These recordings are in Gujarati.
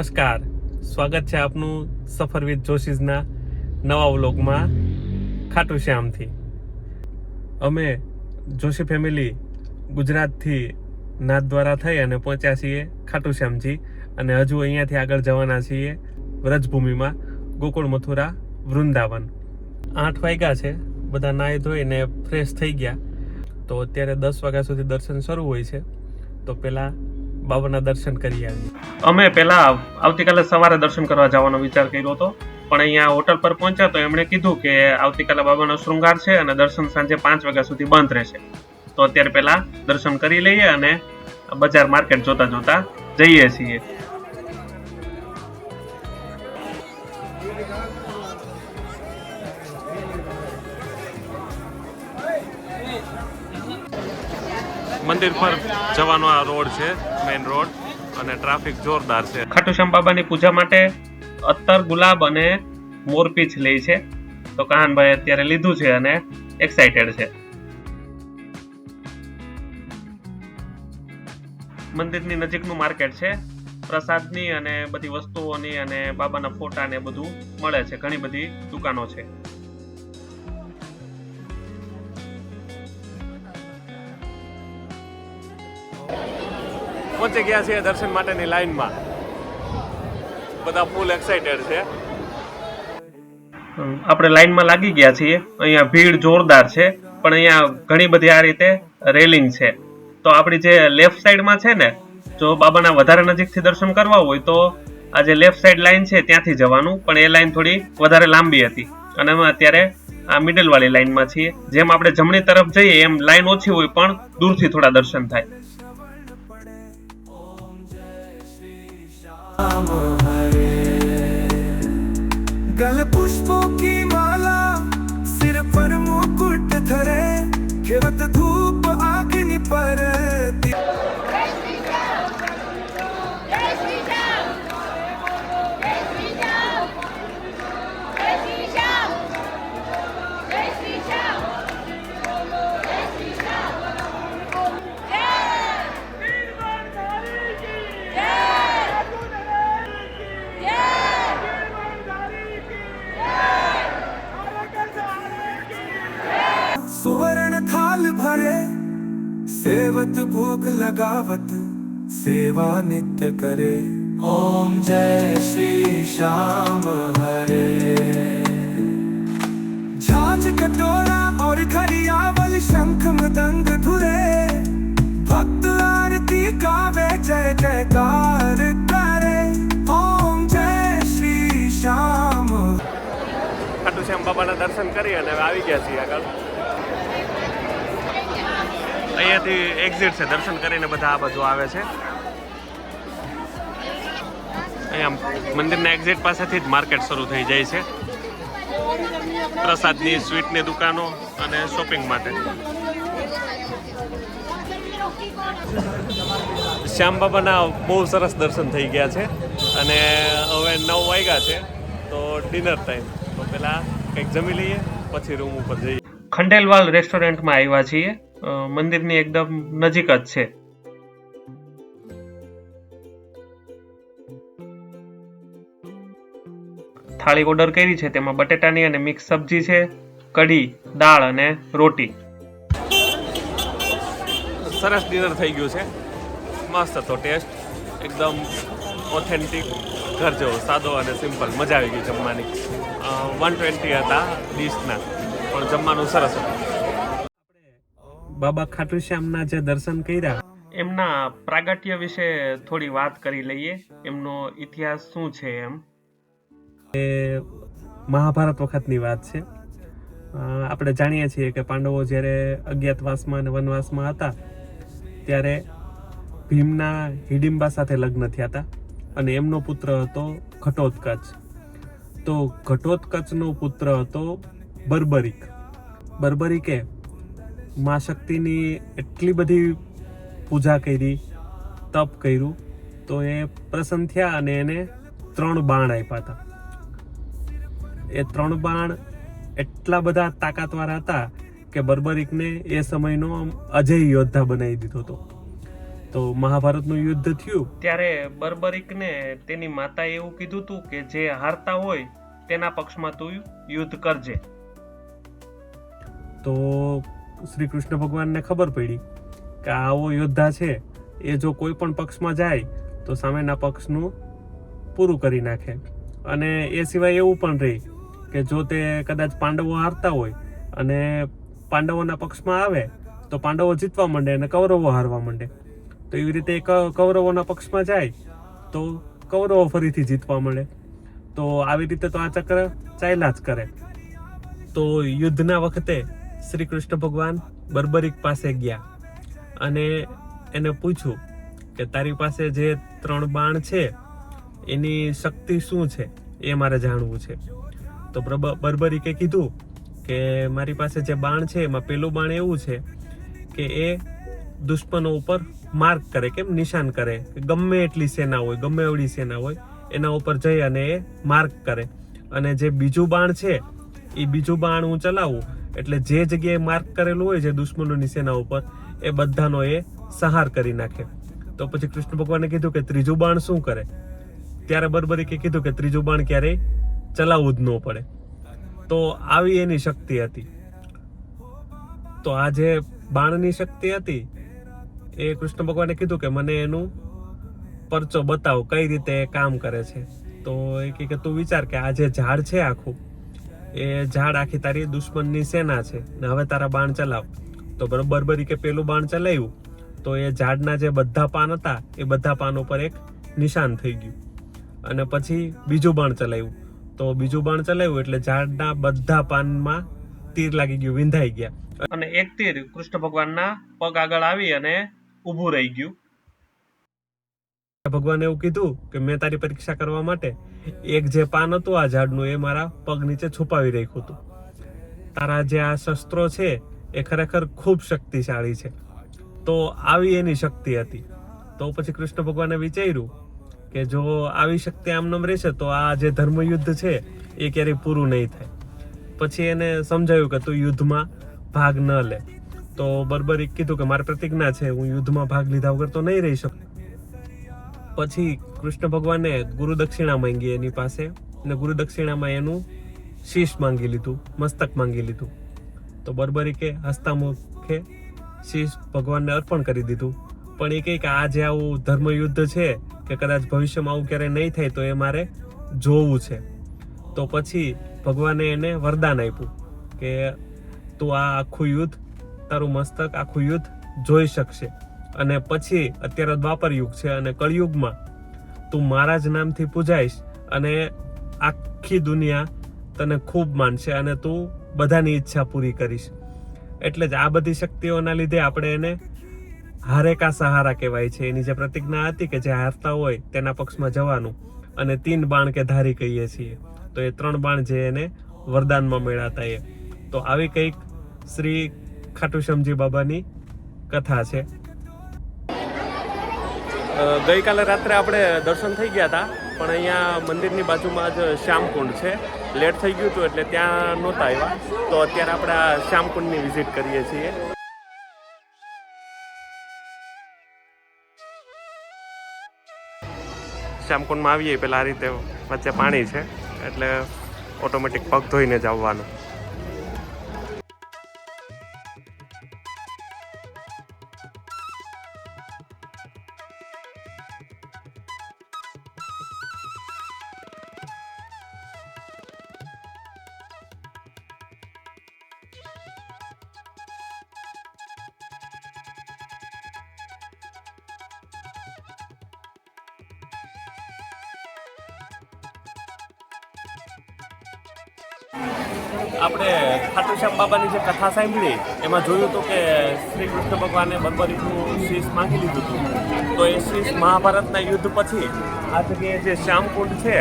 નમસ્કાર. સ્વાગત છે આપનું સફર વિથ જોશીઝના નવા વ્લોગમાં ખાટુ શ્યામથી અમે જોશી ફેમિલી ગુજરાતથી નાથદ્વારા થઈ અને પહોંચ્યા છીએ ખાટુ શ્યામજી અને હજુ અહીંયાથી આગળ જવાના છીએ વ્રજભૂમિમાં ગોકુળ મથુરા વૃંદાવન. આઠ વાગ્યા છે, બધા નાહી ધોઈને ફ્રેશ થઈ ગયા. તો અત્યારે દસ વાગ્યા સુધી દર્શન શરૂ હોય છે. તો પહેલા બાબાના દર્શન કરી આવીએ. અમે પહેલા આવતીકાલે સવારે દર્શન કરવા જવાનો વિચાર કર્યો હતો, પણ અહીંયા હોટલ પર પહોંચ્યા તો એમણે કીધું કે આવતીકાલે બાબાનો શૃંગાર છે અને દર્શન સાંજે પાંચ વાગ્યા સુધી બંધ રહેશે. તો અત્યારે પહેલા દર્શન કરી લઈએ અને બજાર માર્કેટ જોતા જોતા જઈએ છીએ. મંદિર પર જવાનો આ રોડ છે. મેઇન રોડ અને ટ્રાફિક જોરદાર છે. ખાટુશ્યામ બાબાની પૂજા માટે અત્તર ગુલાબ અને મોરપીંછ લે છે. તો કાનભાઈ અત્યારે લીધું છે અને એક્સાઇટેડ છે. મંદિરની નજીકનું માર્કેટ છે. પ્રસાદની અને બધી વસ્તુઓની અને બાબાના ફોટા ને બધું મળે છે. ઘણી બધી દુકાનો છે. પહોંચી ગયા છીએ દર્શન માટેની લાઈનમાં. બધા ફૂલ એક્સાઇટેડ છે. આપણે લાઈનમાં લાગી ગયા છીએ. અહીંયા ભીડ જોરદાર છે, પણ અહીંયા ઘણી બધી આ રીતે રેલિંગ છે. તો આપણી જે લેફ્ટ સાઈડમાં છે ને, જો બાબાના વધારે નજીકથી દર્શન કરવા હોય તો આ જે લેફ્ટ સાઈડ લાઈન છે ત્યાંથી જવાનું, પણ એ લાઈન થોડી વધારે લાંબી હતી. અને અમે અત્યારે આ મિડલ વાળી લાઈનમાં છીએ. જેમ આપણે જમણી તરફ જઈએ, એમ લાઈન ઓછી હોય પણ દૂરથી થોડા દર્શન થાય. गल पुष्पों की माला सिर पर मुकुट धरे खेवत धूप आग्नि पर सुवर्ण थाल भरे सेवत भोग लगावत सेवा नित्य करे ओम जय श्री श्याम हरे झांझ कटोरा और घरियावल शंख मृदंग धुरे भक्त आरती गावे जय जयकार करे ओम जय श्री श्याम ખાટુ શ્યામ બાબાના દર્શન કરી અને હવે આવી ગયા છીએ આગળ અહીંયાથી એક્ઝિટ છે. દર્શન કરીને બધા આ બાજુ આવે છે. અહીંયા મંદિરના એક્ઝિટ પાસેથી જ માર્કેટ શરૂ થઈ જાય છે. પ્રસાદની સ્વીટની દુકાનો અને શોપિંગ માટે. શ્યામ બાબાના બહુ સરસ દર્શન થઈ ગયા છે અને હવે નવ વાગ્યા છે, તો ડિનર ટાઈમ તો પેલા કંઈક જમી લઈએ, પછી રૂમ ઉપર જઈએ. ખંડેલવાલ રેસ્ટોરન્ટમાં આવ્યા છીએ. મંદિરની એકદમ નજીક જ છે. થાળી ઓર્ડર કરી છે, તેમાં બટેટાની અને મિક્સ સબ્જી છે, કઢી, દાળ અને રોટી. સરસ ડિનર થઈ ગયું છે. મસ્ત હતો ટેસ્ટ. એકદમ ઓથેન્ટિક, ઘર જેવો, સાદો અને સિમ્પલ. મજા આવી ગઈ જમવાની. વન ટ્વેન્ટી હતા ડીશના. પણ જમવાનું સરસ હતું. બાબા ખાટુ શ્યામના જે દર્શન કર્યા. એમના પ્રાગટ્ય વિશે થોડી વાત કરી લઈએ. એમનો ઇતિહાસ શું છે એમ? એ મહાભારત વખતની વાત છે. આપણે જાણીએ છીએ કે પાંડવો જ્યારે અજ્ઞાતવાસમાં અને વનવાસમાં હતા ત્યારે ભીમના હિડિંબા સાથે લગ્ન થયા હતા અને એમનો પુત્ર હતો ઘટોત્કચ. તો ઘટોત્કચનો પુત્ર હતો બર્બરિક. બર્બરિકે મા શક્તિની એટલી બધી પૂજા કરી, તપ કર્યું, તો એ પ્રસન્ન થયા અને એને ત્રણ બાણ આપ્યા હતા. એ ત્રણ બાણ એટલા બધા તાકાતવાર હતા કે બર્બરિકને એ સમયનો અજય યોદ્ધા બનાવી દીધો હતો. તો મહાભારતનું યુદ્ધ થયું, ત્યારે બર્બરિકને તેની માતાએ એવું કીધું હતું કે જે હારતા હોય તેના પક્ષમાં તું યુદ્ધ કરજે. તો શ્રી કૃષ્ણ ભગવાનને ખબર પડી કે આવો યોદ્ધા છે, એ જો કોઈ પણ પક્ષમાં જાય, તો સામેના પક્ષનું પૂરું કરી નાખે. અને એ સિવાય એવું પણ રહે કે જો તે કદાચ પાંડવો હારતા હોય અને પાંડવોના પક્ષમાં આવે, તો પાંડવો જીતવા માંડે અને કૌરવો હારવા માંડે. તો એવી રીતે કૌરવોના પક્ષમાં જાય, તો કૌરવો ફરીથી જીતવા મળે તો આવી રીતે તો આ ચક્ર ચાલ્યા જ કરે. તો યુદ્ધના વખતે શ્રી કૃષ્ણ ભગવાન બર્બરિક પાસે ગયા અને એને પૂછ્યું કે તારી પાસે જે ત્રણ બાણ છે, એની શક્તિ શું છે? એ મારે જાણવું છે. તો બર્બરિકે કીધું કે મારી પાસે જે બાણ છે, એમાં પેલું બાણ એવું છે કે એ દુશ્મનો ઉપર માર્ક કરે, કેમ નિશાન કરે? કે ગમે એટલી સેના હોય, ગમે એવડી સેના હોય, એના ઉપર જઈ અને એ માર્ક કરે. અને જે બીજું બાણ છે, એ બીજું બાણ હું ચલાવું એટલે જે જગ્યાએ માર્ક કરેલું હોય છે દુશ્મનોની સેના ઉપર, એ બધાનો એ સંહાર કરી નાખે. તો પછી કૃષ્ણ ભગવાને કીધું કે ત્રીજું બાણ શું કરે? ત્યારે બરબરીકે કીધું કે ત્રીજું બાણ ક્યારેય ચલાવવું જ ન પડે. તો આવી એની શક્તિ હતી. તો આ જે બાણની શક્તિ હતી, એ કૃષ્ણ ભગવાને કીધું કે મને એનું પરચો બતાવો, કઈ રીતે કામ કરે છે. તો એ કે તું વિચાર કે આ જે ઝાડ છે આખું એ ઝાડ આખી તારી દુશ્મનની સેના છે ને હવે તારા બાણ ચલાવ. તો બરોબર કે પેલું બાણ ચલાવ્યું, તો એ ઝાડના જે બધા પાન હતા, એ બધા પાન ઉપર એક નિશાન થઈ ગયું. અને પછી બીજું બાણ ચલાવ્યું. તો બીજું બાણ ચલાવ્યું એટલે ઝાડના બધા પાનમાં તીર લાગી ગયું, વિંધાઈ ગયા. અને એક તીર કૃષ્ણ ભગવાનના પગ આગળ આવી અને ઊભું રહી ગયું. ભગવાને એવું કીધું કે મેં તારી પરીક્ષા કરવા માટે એક જે પાન હતું આ ઝાડનું, એ મારા પગ નીચે છુપાવી રાખ્યું હતું. તારા જે આ શસ્ત્રો છે, એ ખરેખર ખૂબ શક્તિશાળી છે. તો આવી એની શક્તિ હતી. તો પછી કૃષ્ણ ભગવાને વિચાર્યું કે જો આવી શક્તિ આમનામ રહેશે, તો આ જે ધર્મયુદ્ધ છે, એ ક્યારેય પૂરું નહીં થાય. પછી એને સમજાયું કે તું યુદ્ધમાં ભાગ ન લે. તો બર્બરિક કીધું કે મારી પ્રતિજ્ઞા છે, હું યુદ્ધમાં ભાગ લીધા વગર તો નહીં રહી શકું. પછી કૃષ્ણ ભગવાને ગુરુ દક્ષિણા માંગી એની પાસે. અને ગુરુ દક્ષિણામાં એનું શીશ માંગી લીધું, મસ્તક માંગી લીધું. તો બર્બરિકે હસ્તામુખે શીશ ભગવાનને અર્પણ કરી દીધું. પણ એ કહે કે આ જે આવું ધર્મયુદ્ધ છે, કે કદાચ ભવિષ્યમાં આવું ક્યારેય નહીં થાય, તો એ મારે જોવું છે. તો પછી ભગવાને એને વરદાન આપ્યું, કે તું આ આખું યુદ્ધ, તારું મસ્તક આખું યુદ્ધ જોઈ શકશે. અને પછી અત્યારે દ્વાપર યુગ છે અને કળયુગમાં તું મારા જ નામથી પૂજાઈશ અને આખી દુનિયા તને ખૂબ માનશે અને તું બધાની ઈચ્છા પૂરી કરીશ. એટલે જ આ બધી શક્તિઓના લીધે આપણે એને હારે કા સહારા કહેવાય છે. એની જે પ્રતિજ્ઞા હતી કે જે હારતા હોય તેના પક્ષમાં જવાનું અને તીન બાણ કે ધારી કહીએ છીએ. તો એ ત્રણ બાણ જે એને વરદાનમાં મેળાતા એ. તો આવી કંઈક શ્રી ખાટુશ્યામજી બાબાની કથા છે. ગઈકાલે રાત્રે આપણે દર્શન થઈ ગયા હતા, પણ અહીંયા મંદિરની બાજુમાં જ શ્યામકુંડ છે. લેટ થઈ ગયું હતું એટલે ત્યાં નહોતા આવ્યા. તો અત્યારે આપણે આ શ્યામકુંડની વિઝિટ કરીએ છીએ. શ્યામકુંડમાં આવીએ, પેલા આ રીતે વચ્ચે પાણી છે, એટલે ઓટોમેટિક પગ ધોઈને જ આવવાનું. આપણે ખાટુશ્યામ બાબાની જે કથા સાંભળી, એમાં જોયું હતું કે શ્રી કૃષ્ણ ભગવાને બર્બરીનું શીશ માંગી લીધું હતું. તો એ શીશ મહાભારતના યુદ્ધ પછી આ જગ્યાએ જે શ્યામકુંડ છે,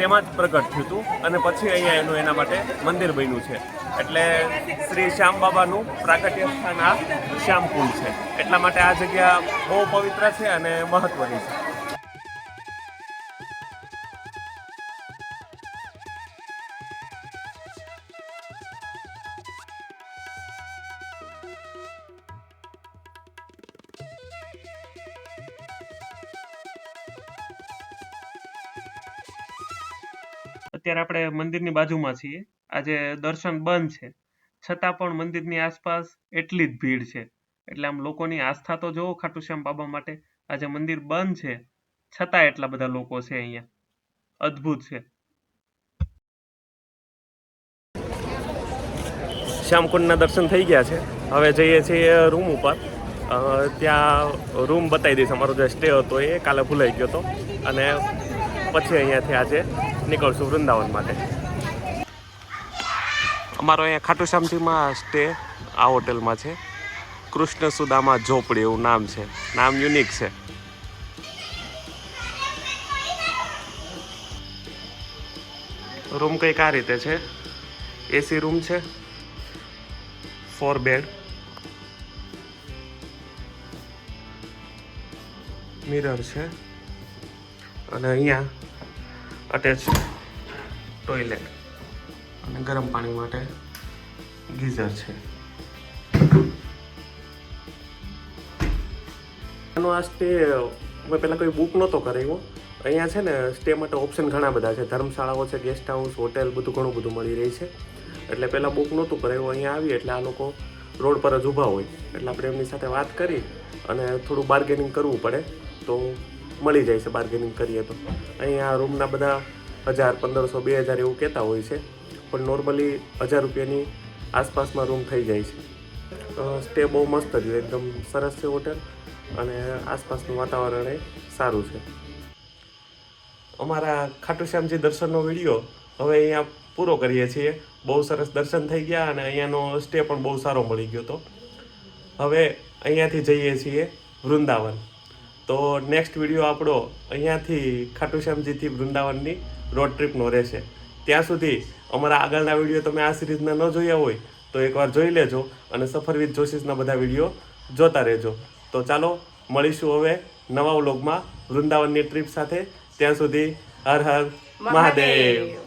તેમાં જ પ્રગટ થયું હતું અને પછી અહીંયા એનું એના માટે મંદિર બન્યું છે. એટલે શ્રી શ્યામ બાબાનું પ્રાગટ્ય સ્થાન આ શ્યામકુંડ છે. એટલા માટે આ જગ્યા બહુ પવિત્ર છે અને મહત્ત્વની છે. અત્યારે આપણે મંદિરની બાજુમાં છીએ. આજે દર્શન બંધ છે. છતાં પણ મંદિરની આસપાસ એટલી જ ભીડ છે. એટલે આમ લોકોની આસ્થા તો જોવો ખાટુ શ્યામ બાબા માટે, આજે મંદિર બંધ છે. છતાં એટલા બધા લોકો છે અહીંયા. અદ્ભુત છે. શ્યામકુંડના દર્શન થઈ ગયા છે. હવે જઈએ છીએ રૂમ ઉપર. ત્યાં રૂમ બતાવી દઈશ. અમારો જે સ્ટે હતો એ કાલે ભૂલાઈ ગયો હતો. અને પછી અહીંયાથી આજે નીકળશું વૃંદાવન માટે. અમારો અહીંયા ખાટુ શ્યામજીમાં સ્ટે આ હોટેલમાં છે. કૃષ્ણ સુદામા ઝોપડી એવું નામ છે. નામ યુનિક છે. રૂમ કંઈક આ રીતે છે. એસી રૂમ છે. ફોર બેડ મિરર છે. અને અહીંયા અટેચ ટોયલેટ અને ગરમ પાણી માટે ગીઝર છે. એનો આ સ્ટે મેં પહેલાં કોઈ બુક નહોતો કરાવ્યો અહીંયા છે ને સ્ટે માટે ઓપ્શન ઘણા બધા છે. ધર્મશાળાઓ છે ગેસ્ટ હાઉસ હોટેલ બધું ઘણું બધું મળી રહી છે. એટલે પહેલાં બુક નહોતું કરાવ્યું અહીંયા આવી એટલે આ લોકો રોડ પર જ ઊભા હોય. એટલે આપણે એમની સાથે વાત કરી અને થોડું બાર્ગેનિંગ કરવું પડે. તો મળી જાય છે બાર્ગેનિંગ કરીએ તો. અહીંયા રૂમના બધા હજાર, પંદરસો, બે હજાર એવું કહેતા હોય છે, પણ નોર્મલી હજાર રૂપિયાની આસપાસમાં રૂમ થઈ જાય છે. સ્ટે બહુ મસ્ત રહ્યું, એકદમ સરસ છે હોટેલ અને આસપાસનું વાતાવરણ એ સારું છે. અમારા ખાટુ શ્યામજી દર્શનનો વીડિયો હવે અહીંયા પૂરો કરીએ છીએ. બહુ સરસ દર્શન થઈ ગયા અને અહીંયાનો સ્ટે પણ બહુ સારો મળી ગયો હતો હવે અહીંયાથી જઈએ છીએ વૃંદાવન. તો નેક્સ્ટ વીડિયો આપણો અહીંયાથી ખાટુ શ્યામજીથી વૃંદાવનની રોડ ટ્રીપનો રહેશે. ત્યાં સુધી અમારા આગળના વીડિયો તમે આ સિરીઝના ન જોયા હોય તો એકવાર જોઈ લેજો અને સફર વિથ જોશીસના બધા વીડિયો જોતા રહેજો. તો ચાલો, મળીશું હવે નવા વ્લોગમાં વૃંદાવનની ટ્રીપ સાથે. ત્યાં સુધી હર હર મહાદેવ.